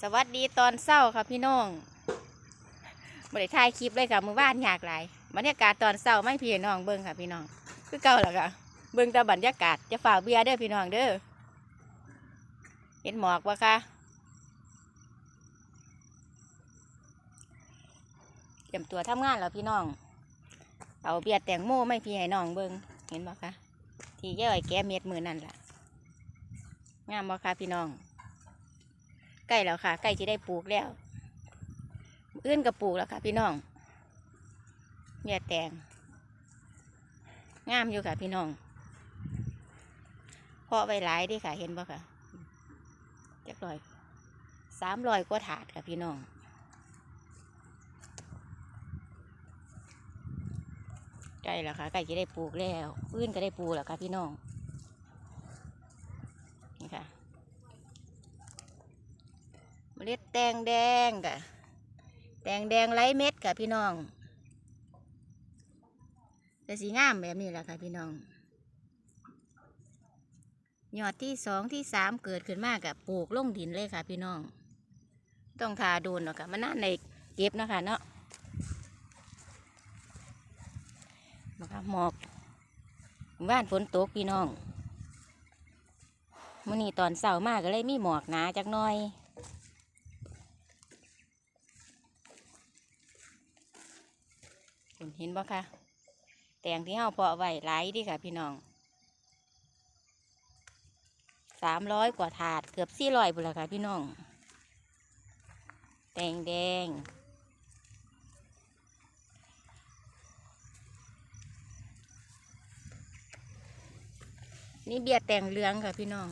สวัสดีตอนเศร้าค่ะพี่น้องบริถ่ายคลิปเลยค่ะมือบ้านอยากหลายบรรยากาศตอนเศร้าไม่พี่น้องเบิ้งค่ะพี่น้อง คือเก่าแล้วค่ะเบิ้งแต่บรรยากาศจะฝ่าเบียร์เด้อพี่น้องเด้อเห็นหมอกปะคะเตรียมตัวทำงานแล้วพี่น้อง เอาเบียร์แตงโมไม่พี่ให้น้องเบิ้งเห็นปะคะที่เย่ไอยแก้เม็ดมือนั่นล่ะงามปะคะพี่น้อง ใกล้แล้วค่ะใกล้จะได้ปลูกแล้วอื่นก็ปลูกแล้วค่ะ พี่น้องเมียแตงงามอยู่ค่ะ พี่น้องเพาะไว้หลายดิค่ะ เห็นบ่ค่ะจักรอยสามรอยกว่าถาดค่ะพี่น้องใกล้แล้วค่ะใกล้จะได้ปลูกแล้วมื้ออื่นก็ได้ปลูกแล้วค่ะพี่น้อง นี่ค่ะ เมล็ดแตงแดงกะแตงแดงไร้เม็ดค่ะพี่น้องแต่สีงามแบบนี้แหละค่ะพี่น้องยอดที่สองที่สามเกิดขึ้นมากกับปลูกลงดินเลยค่ะ พี่น้อง ต้องทาโดนเนาะค่ะมันน่าในเก็บเนาะคะเนาะนะคะหมอกบ้านฝนตกพี่น้องมื่อนี้ตอนเสาร์มากก็เลยมีหมอกหนาจักหน่อย คุณเห็นบ่คะแตงที่เฮาเพาะไว้หลายดิค่ะ พี่น้องสามร้อยกว่าถาดเกือบสี่ร้อยบุละค่ะพี่น้อง แตงแดงนี่เบียร์แตงเหลืองค่ะพี่น้อง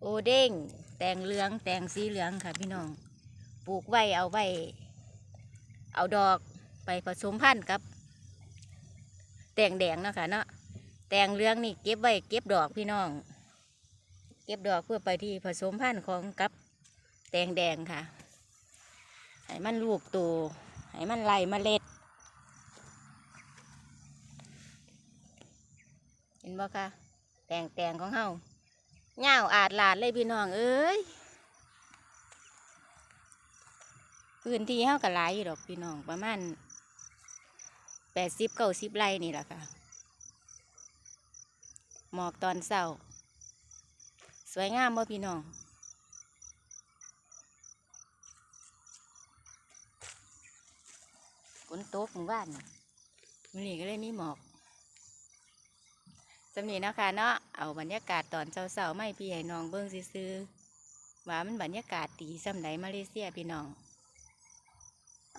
โอเด้งแตงเหลือง แตงสีเหลืองค่ะพี่น้อง ปลูกไว้เอาไว้ เอาดอก ไปผสมพันธุ์กับ แตงแดงเนาะคะเนาะแตงเหลืองนี่เก็บไว้เก็บดอกพี่น้อง เก็บดอกเพื่อไปที่ผสมพันธุ์ของกับแตงแดงค่ะให้มันลูกโตให้มันไหล่เมล็ดเห็นบ่คะแตงแตงของเฮาเงาอาดลาดเลยพี่น้องเอ้ยพื้นที่เฮาก็หลายอยู่ดอกพี่น้องประมาณ แปดสิบเก้าสิบไร่นี่แหละค่ะ หมอกตอนเช้า สวยงามบ่พี่น้อง ฝนตกหมู่บ้านมือนี้ก็เลยมีหมอกสำนีนะคะเนาะ เอาบรรยากาศตอนเช้าๆไม่พี่ให้น้องเบิ่งซื่อว่ามันบรรยากาศดีสำไหนมาเลเซียพี่น้อง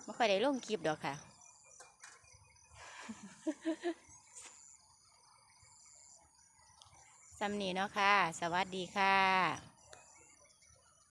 ไม่ค่อยได้ลงคลิปดอกค่ะ สำนีเนาะค่ะ สวัสดีค่ะ